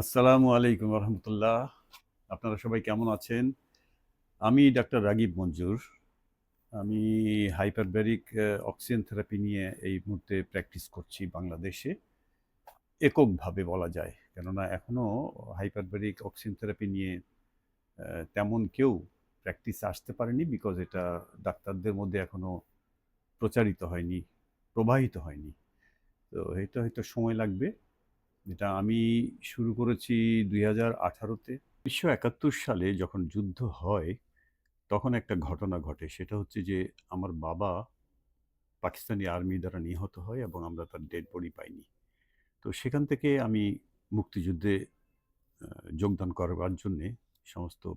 আসসালামু আলাইকুম রহমতুল্লাহ। আপনারা সবাই কেমন আছেন? আমি ডাক্তার রাগিব মঞ্জুর। আমি হাইপারব্যারিক অক্সিজেন থেরাপি নিয়ে এই মুহূর্তে প্র্যাকটিস করছি বাংলাদেশে। এককভাবে বলা যায়। কেননা এখনও হাইপারব্যারিক অক্সিজেন থেরাপি নিয়ে তেমন কেউ প্র্যাকটিস আসতে পারেনি বিকজ এটা ডাক্তারদের মধ্যে এখনও প্রচারিত হয়নি, প্রবাহিত হয়নি। তো এটা হয়তো সময় লাগবে। যেটা আমি শুরু করেছি দুই হাজার আঠারোতে। উনিশশো একাত্তর সালে যখন যুদ্ধ হয়, তখন একটা ঘটনা ঘটে। সেটা হচ্ছে যে, আমার বাবা পাকিস্তানি আর্মি দ্বারা নিহত হয় এবং আমরা তার ডেড বডি পাইনি। তো সেখান থেকে আমি মুক্তিযুদ্ধে যোগদান করবার জন্যে সমস্ত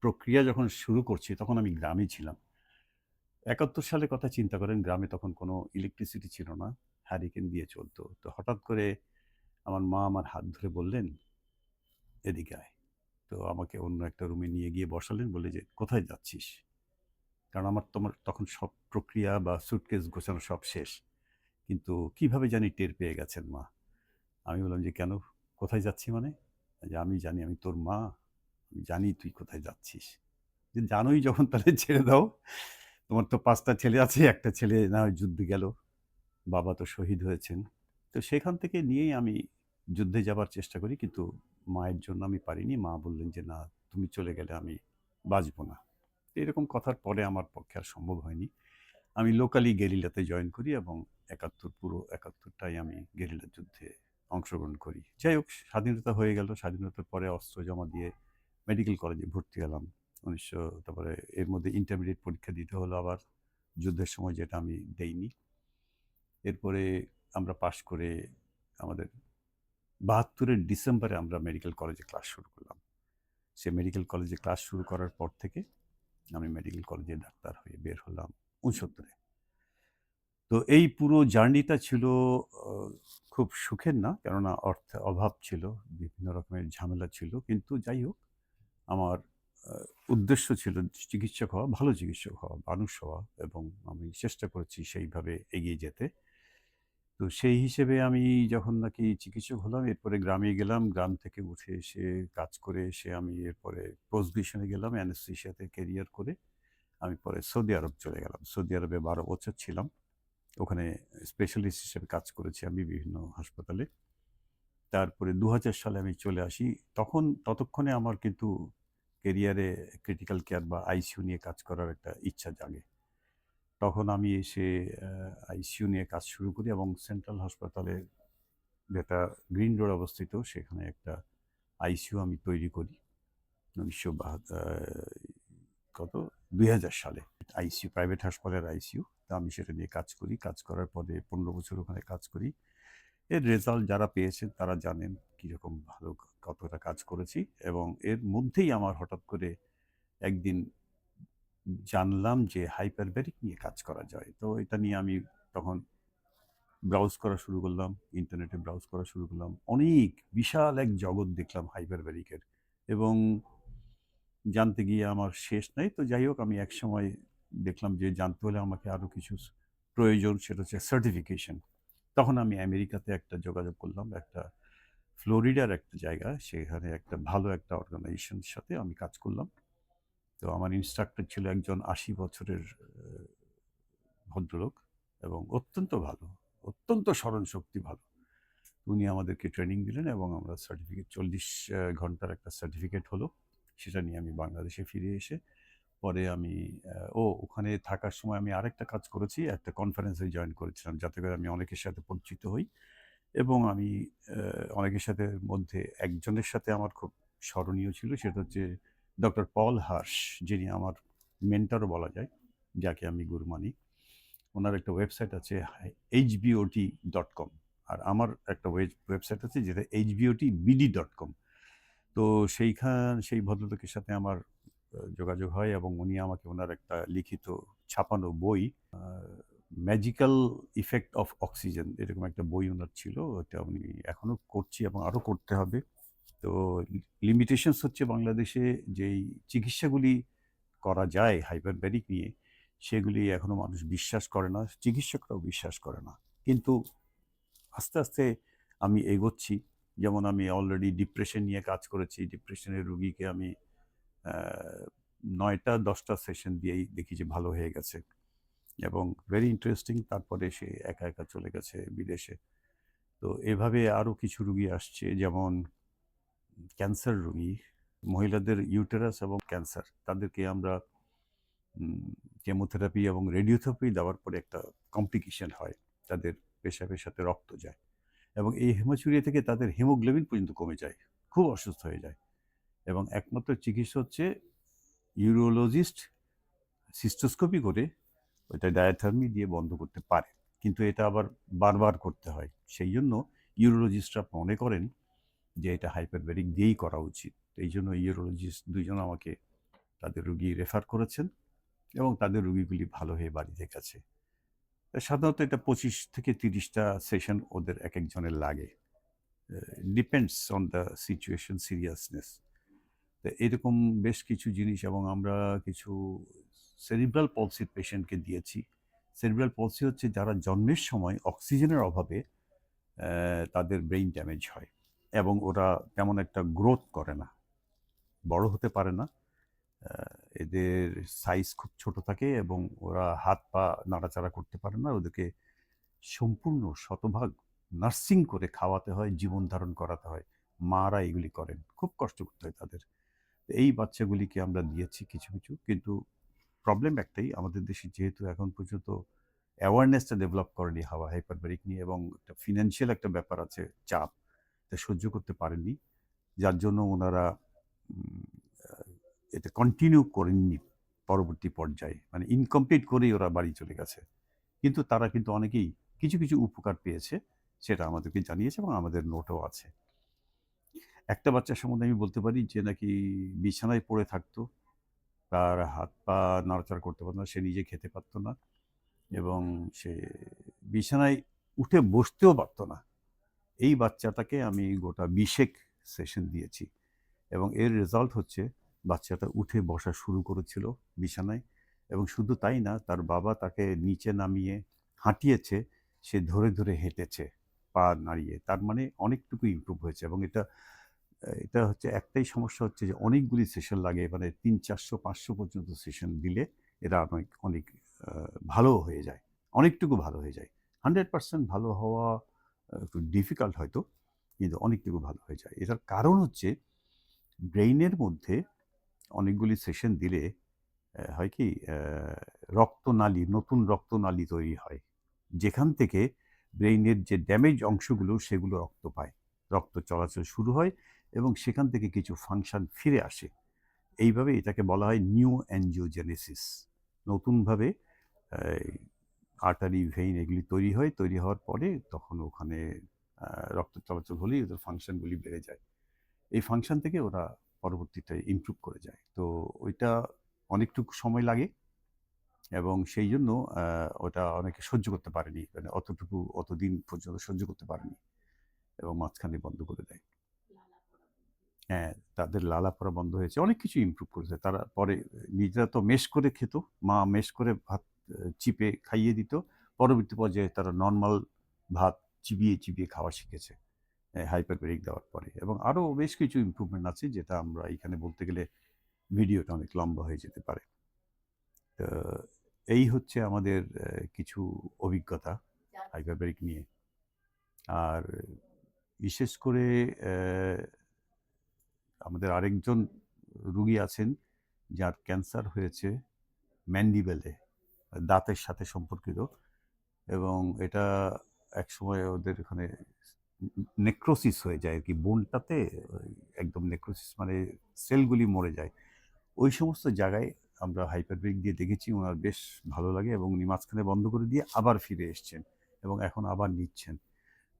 প্রক্রিয়া যখন শুরু করছি, তখন আমি গ্রামে ছিলাম। একাত্তর সালে কথা চিন্তা করেন, গ্রামে তখন কোনো ইলেকট্রিসিটি ছিল না হ্যারিকেন দিয়ে চলতো। তো হঠাৎ করে আমার মা আমার হাত ধরে বললেন, এদিকে আয়। তো আমাকে অন্য একটা রুমে নিয়ে গিয়ে বসালেন বলে যে, কোথায় যাচ্ছিস? কারণ আমার তোমার তখন সব প্রক্রিয়া বা সুটকেস গোছানো সব শেষ। কিন্তু কীভাবে জানি টের পেয়ে গেছেন মা? আমি বললাম যে, কেন? কোথায় যাচ্ছি মানে? যে, আমি জানি, আমি তোর মা। আমি জানি তুই কোথায় যাচ্ছিস। যে, জানোই যখন তাহলে ছেড়ে দাও। তোমার তো পাঁচটা ছেলে আছে, একটা ছেলে না হয় যুদ্ধে গেল। বাবা তো শহীদ হয়েছেন। তো সেখান থেকে নিয়েই আমি যুদ্ধে যাবার চেষ্টা করি, কিন্তু মায়ের জন্য আমি পারিনি। মা বললেন যে, না, তুমি চলে গেলে আমি বাঁচবো না। এরকম কথার পরে আমার পক্ষে আর সম্ভব হয়নি। আমি লোকালি গেরিলাতে জয়েন করি এবং একাত্তর, পুরো একাত্তরটাই আমি গেরিলা যুদ্ধে অংশগ্রহণ করি। যাই হোক, স্বাধীনতা হয়ে গেল। স্বাধীনতার পরে অস্ত্র জমা দিয়ে মেডিকেল কলেজে ভর্তি হলাম। উনিশশো, তারপরে এর মধ্যে ইন্টারমিডিয়েট পরীক্ষা দিতে হলো আবার। যুদ্ধের সময় যেটা আমি দেইনি। এরপরে আমরা পাশ করে আমাদের বাহাত্তরের ডিসেম্বরে আমরা মেডিকেল কলেজে ক্লাস শুরু করলাম। সে মেডিকেল কলেজে ক্লাস শুরু করার পর থেকে আমি মেডিকেল কলেজে ডাক্তার হয়ে বের হলাম উনসত্তরে। তো এই পুরো জার্নিটা ছিল খুব সুখের না, কেননা অর্থে অভাব ছিল, বিভিন্ন রকমের ঝামেলা ছিল, কিন্তু যাই হোক, আমার উদ্দেশ্য ছিল চিকিৎসক হওয়া, ভালো চিকিৎসক হওয়া, মানুষ হওয়া, এবং আমি চেষ্টা করেছি সেইভাবে এগিয়ে যেতে। তো সেই হিসেবে আমি যখন নাকি চিকিৎসক হলাম, এরপরে গ্রামে গেলাম। গ্রাম থেকে উঠে এসে কাজ করে এসে আমি এরপরে পোস্ট গ্রাজুয়েশনে গেলাম অ্যানেস্থেশিয়াতে কেরিয়ার করে। আমি পরে সৌদি আরব চলে গেলাম। সৌদি আরবে বারো বছর ছিলাম। ওখানে স্পেশালিস্ট হিসেবে কাজ করেছি আমি বিভিন্ন হাসপাতালে। তারপরে দু হাজার সালে আমি চলে আসি। তখন ততক্ষণে আমার কিন্তু কেরিয়ারে ক্রিটিক্যাল কেয়ার বা আইসিইউ নিয়ে কাজ করার একটা ইচ্ছা জাগে। তখন আমি এসে আইসিইউ নিয়ে কাজ শুরু করি এবং সেন্ট্রাল হাসপাতালে যেটা গ্রিন রোড অবস্থিত, সেখানে একটা আইসিইউ আমি তৈরি করি। উনিশশো কত? দুই হাজার সালে। আইসিইউ প্রাইভেট হাসপাতালের আইসিইউ তা আমি সেটা নিয়ে কাজ করি। কাজ করার পরে পনেরো বছর ওখানে কাজ করি। এর রেজাল্ট যারা পেয়েছেন, তারা জানেন কীরকম ভালো কতটা কাজ করেছি এবং এর মধ্যেই আমার হঠাৎ করে একদিন জানলাম যে হাইপারব্যারিক নিয়ে কাজ করা যায়। তো এটা নিয়ে আমি তখন ব্রাউজ করা শুরু করলাম ইন্টারনেটে ব্রাউজ করা শুরু করলাম। অনেক বিশাল এক জগৎ দেখলাম হাইপারব্যারিকের এবং জানতে গিয়ে আমার শেষ নাই। তো যাই হোক, আমি একসময় দেখলাম যে জানতে হলে আমাকে আরও কিছু প্রয়োজন, সেটা হচ্ছে সার্টিফিকেশন তখন আমি আমেরিকাতে একটা যোগাযোগ করলাম, একটা ফ্লোরিডার একটা জায়গা সেখানে একটা ভালো একটা অর্গানাইজেশনের সাথে আমি কাজ করলাম। তো আমার ইনস্ট্রাক্টর ছিল একজন আশি বছরের ভদ্রলোক এবং অত্যন্ত ভালো, অত্যন্ত স্মরণ শক্তি ভালো। উনি আমাদেরকে ট্রেনিং দিলেন এবং আমরা সার্টিফিকেট চল্লিশ ঘণ্টার একটা সার্টিফিকেট হলো। সেটা নিয়ে আমি বাংলাদেশে ফিরে এসে পরে আমি ও ওখানে থাকার সময় আমি আরেকটা কাজ করেছি, একটা কনফারেন্সে জয়েন করেছিলাম যাতে করে আমি অনেকের সাথে পরিচিত হই এবং আমি অনেকের সাথে মধ্যে একজনের সাথে আমার খুব স্মরণীয় ছিল, সেটা হচ্ছে ডক্টর পল হার্স যিনি আমার মেন্টারও বলা যায়, যাকে আমি গুরু মানি, ওনার একটা ওয়েবসাইট আছে এইচবিওটি ডট কম আর আমার একটা ওয়েবসাইট আছে যেটা এইচবিওটি বিডি ডট কম তো সেইখান, সেই ভদ্রলোকের সাথে আমার যোগাযোগ হয় এবং উনি আমাকে ওনার একটা লিখিত ছাপানো বই ম্যাজিক্যাল ইফেক্ট অফ অক্সিজেন এরকম একটা বই ওনার ছিল, ওটা উনি এখনও করছি এবং আরও করতে হবে। তো লিমিটেশনস হচ্ছে বাংলাদেশে যেই চিকিৎসাগুলি করা যায় হাইপারব্যারিক নিয়ে, সেগুলি এখনও মানুষ বিশ্বাস করে না, চিকিৎসকরাও বিশ্বাস করে না। কিন্তু আস্তে আস্তে আমি এগোচ্ছি। যেমন আমি অলরেডি ডিপ্রেশন নিয়ে কাজ করেছি ডিপ্রেশনের রুগীকে আমি নয়টা, দশটা সেশন দিয়েই দেখি যে ভালো হয়ে গেছে। এবং ভেরি ইন্টারেস্টিং তারপরে সে একা একা চলে গেছে বিদেশে। তো এভাবে আরও কিছু রুগী আসছে, যেমন ক্যান্সার রোগী, মহিলাদের ইউটেরাস এবং ক্যান্সার, তাদেরকে আমরা কেমোথেরাপি এবং রেডিওথেরাপি দেওয়ার পরে একটা কমপ্লিকেশন হয়, তাদের পেশাবের সাথে রক্ত যায় এবং এই হেমাচুরিয়া থেকে তাদের হিমোগ্লোবিন পর্যন্ত কমে যায়, খুব অসুস্থ হয়ে যায় এবং একমাত্র চিকিৎসা হচ্ছে ইউরোলজিস্ট সিস্টোস্কোপি করে ওইটা ডায়াথার্মি দিয়ে বন্ধ করতে পারে, কিন্তু এটা আবার বারবার করতে হয়, সেই জন্য ইউরোলজিস্টরা মনে করেন যে এটা হাইপারবেরিক দিয়েই করা উচিত। এই জন্য ইউরোলজিস্ট দুজন আমাকে তাদের রুগী রেফার করেছেন এবং তাদের রুগীগুলি ভালো হয়ে বাড়িতে গেছে। সাধারণত এটা পঁচিশ থেকে তিরিশটা সেশন ওদের এক একজনের লাগে depends on the situation seriousness তো এরকম বেশ কিছু জিনিস এবং আমরা কিছু সেরিব্রাল পলসির পেশেন্টকে দিয়েছি। সেরিব্রাল পলসি হচ্ছে যারা জন্মের সময় অক্সিজেনের অভাবে তাদের ব্রেইন ড্যামেজ হয়। এবং ওরা তেমন একটা গ্রোথ করে না। বড় হতে পারে না। এদের সাইজ খুব ছোট থাকে এবং ওরা হাত পা নাড়াচাড়া করতে পারে না। ওদেরকে সম্পূর্ণ শতভাগ নার্সিং করে খাওয়াতে হয়, জীবন ধারণ করাতে হয়। মারা এগুলি করেন। খুব কষ্ট করতে হয় তাদের। এই বাচ্চাগুলিকে আমরা দিয়েছি কিছু কিছু। কিন্তু প্রবলেম একটাই, আমাদের দেশে যেহেতু এখন পর্যন্ত অ্যাওয়ারনেসটা ডেভেলপ করেনি হাওয়া হাইপারবারিক নিয়ে এবং একটা ফিনান্সিয়াল একটা ব্যাপার আছে, চাপ। সহ্য করতে পারেননি। যার জন্য ওনারা এটা কন্টিনিউ করেননি পরবর্তী পর্যায়ে। মানে ইনকমপ্লিট করেই ওরা বাড়ি চলে গেছে। কিন্তু তারা কিন্তু অনেকেই কিছু কিছু উপকার পেয়েছে সেটা আমাদেরকে জানিয়েছে এবং আমাদের নোটও আছে। একটা বাচ্চা সম্বন্ধে আমি বলতে পারি, যে নাকি বিছানায় পড়ে থাকতো, তার হাত পা নাড়াচাড়া করতে পারতো না, সে নিজে খেতে পারতো না এবং সে বিছানায় উঠে বসতেও পারতো না। এই বাচ্চাটাকে আমি গোটা বিশেক সেশন দিয়েছি এবং এর রেজাল্ট হচ্ছে বাচ্চাটা উঠে বসা শুরু করেছিল বিছানায় এবং শুধু তাই না, তার বাবা তাকে নিচে নামিয়ে হাঁটিয়েছে, সে ধরে ধরে হেঁটেছে, পা নাড়িয়ে। তার মানে অনেকটুকু ইমপ্রুভ হয়েছে এবং এটা এটা হচ্ছে একটাই সমস্যা হচ্ছে যে অনেকগুলি সেশন লাগে মানে তিন, চারশো, পাঁচশো পর্যন্ত সেশন দিলে এরা অনেক অনেক ভালো হয়ে যায়, অনেকটুকু ভালো হয়ে যায়। হান্ড্রেড পার্সেন্ট ভালো হওয়া একটু ডিফিকাল্ট হয়তো, কিন্তু অনেকটুকু ভালো হয়ে যায়। এটার কারণ হচ্ছে, ব্রেইনের মধ্যে অনেকগুলি সেশন দিলে হয় কি রক্তনালী, নতুন রক্তনালী তৈরি হয়। যেখান থেকে ব্রেইনের যে ড্যামেজ অংশগুলো, সেগুলো রক্ত পায়। রক্ত চলাচল শুরু হয় এবং সেখান থেকে কিছু ফাংশন ফিরে আসে। এইভাবে এটাকে বলা হয় নিউ অ্যাঞ্জিওজেনেসিস নতুনভাবে আর্টারি ভেইন এগুলি তৈরি হয়, তৈরি হওয়ার পরে তখন ওখানে রক্ত চলাচল হলেই ওদের ফাংশনগুলি বেড়ে যায়। এই ফাংশন থেকে ওরা পরবর্তীতে ইমপ্রুভ করে যায়। তো ওইটা অনেকটুকু সময় লাগে এবং সেই জন্য ওটা অনেকে সহ্য করতে পারেনি। মানে অতটুকু, অতদিন পর্যন্ত সহ্য করতে পারেনি এবং মাঝখানে বন্ধ করে দেয়। হ্যাঁ তাদের লালা পড়া বন্ধ হয়েছে। অনেক কিছু ইমপ্রুভ করেছে। তারা পরে নিজেরা তো মেশ করে খেত, মা মেশ করে ভাত চিপে খাইয়ে দিত। পরবর্তী পর্যায়ে তারা নর্মাল ভাত চিবিয়ে চিবিয়ে খাওয়া শিখেছে হাইপারবেরিক দেওয়ার পরে। এবং আরও বেশ কিছু ইমপ্রুভমেন্ট আছে যেটা আমরা এখানে বলতে গেলে ভিডিওটা অনেক লম্বা হয়ে যেতে পারে। তো এই হচ্ছে আমাদের কিছু অভিজ্ঞতা হাইপারবেরিক নিয়ে। আর বিশেষ করে আমাদের আরেকজন রুগী আছেন, যার ক্যান্সার হয়েছে ম্যান্ডিবেলে দাঁতের সাথে সম্পর্কিত এবং এটা একসময় ওদের ওখানে নেক্রোসিস হয়ে যায় আর কি বোনটাতে একদম নেক্রোসিস মানে সেলগুলি মরে যায়। ওই সমস্ত জায়গায় আমরা হাইপারব্রিক দিয়ে দেখেছি ওনার বেশ ভালো লাগে এবং উনি মাঝখানে বন্ধ করে দিয়ে আবার ফিরে এসছেন এবং এখন আবার নিচ্ছেন।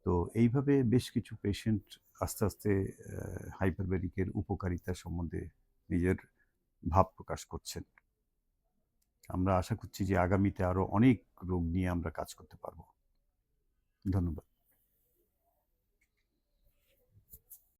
তো এইভাবে বেশ কিছু পেশেন্ট আস্তে আস্তে হাইপারবেরিকের উপকারিতা সম্বন্ধে নিজের ভাব প্রকাশ করছেন। আমরা আশা করছি যে আগামীতে আরও অনেক রোগ নিয়ে আমরা কাজ করতে পারব। ধন্যবাদ।